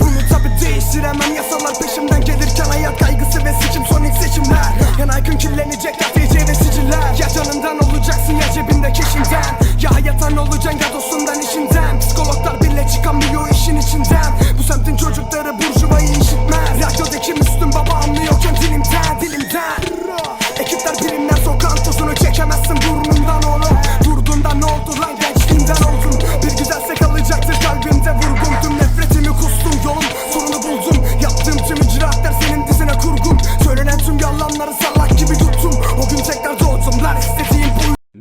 Bunu tabi değiştiremem. Yasalar peşimden gelirken hayat kaygısı ve sikim son ilk seçimler. Yan aykın kirlenecek ya TC ve siciller. Ya canından olacaksın ya cebinde keşinden Ya hayattan olacaksın ya dostundan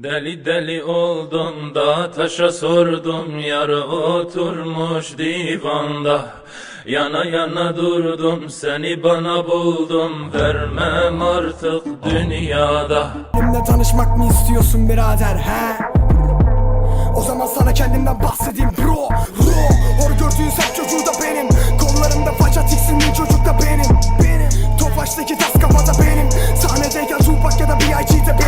Deli deli oldum da taşa sordum yar oturmuş divanda. Yana yana durdum seni bana buldum vermem artık dünyada. Benimle tanışmak mı istiyorsun birader he? O zaman sana kendimden bahsedeyim bro Ro Hor gördüğün sert çocuğu da benim. Kollarımda faça tiksindiğin çocuk da benim. Benim. Tofaştaki tas kafada benim. Sahnedeyken Tupac ya da B.I.G. de